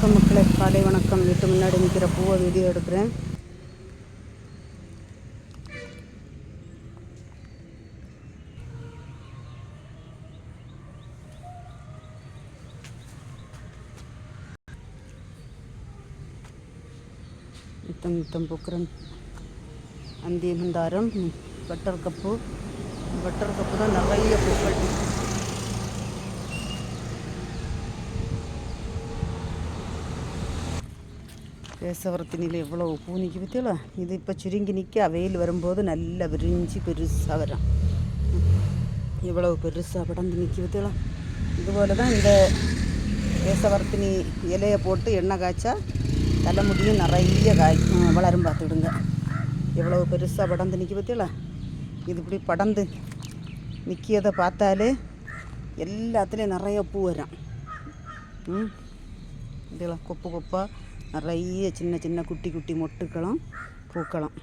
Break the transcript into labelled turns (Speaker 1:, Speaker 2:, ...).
Speaker 1: வணக்கம் மக்களை. காலை வணக்கம். வீட்டு முன்னாடி நிற்கிற பூவை வீடியோ எடுக்கிறேன். நித்தம் நித்தம் பூக்கிறேன். அந்தி மந்தாரம் பட்டர் கப்பு. பட்டர் கப்பு தான் நிறைய பூக்கள். கேசவரத்தினியில் எவ்வளோ பூ நிற்கி பற்றியல இது இப்போ சுருங்கி நிற்க வெயில் வரும்போது நல்லா விரிஞ்சு பெருசாக வரும். இவ்வளவு பெருசாக படந்து நிற்கி பற்றியல இதுபோல் தான் இந்த கேசவரத்தினி இலையை போட்டு எண்ணெய் காய்ச்சா தலைமுடியும் நிறைய காய் வளரும் பார்த்துடுங்க. எவ்வளோ பெருசாக படந்து நிற்கி பற்றியல இது இப்படி படந்து நிற்கியதை பார்த்தாலே எல்லாத்துலேயும் நிறைய பூ வரும். ம்? இதெல்லாம் கொப்பு கொப்பாக நிறைய சின்ன சின்ன குட்டி குட்டி மொட்டுக்களும் பூக்களும்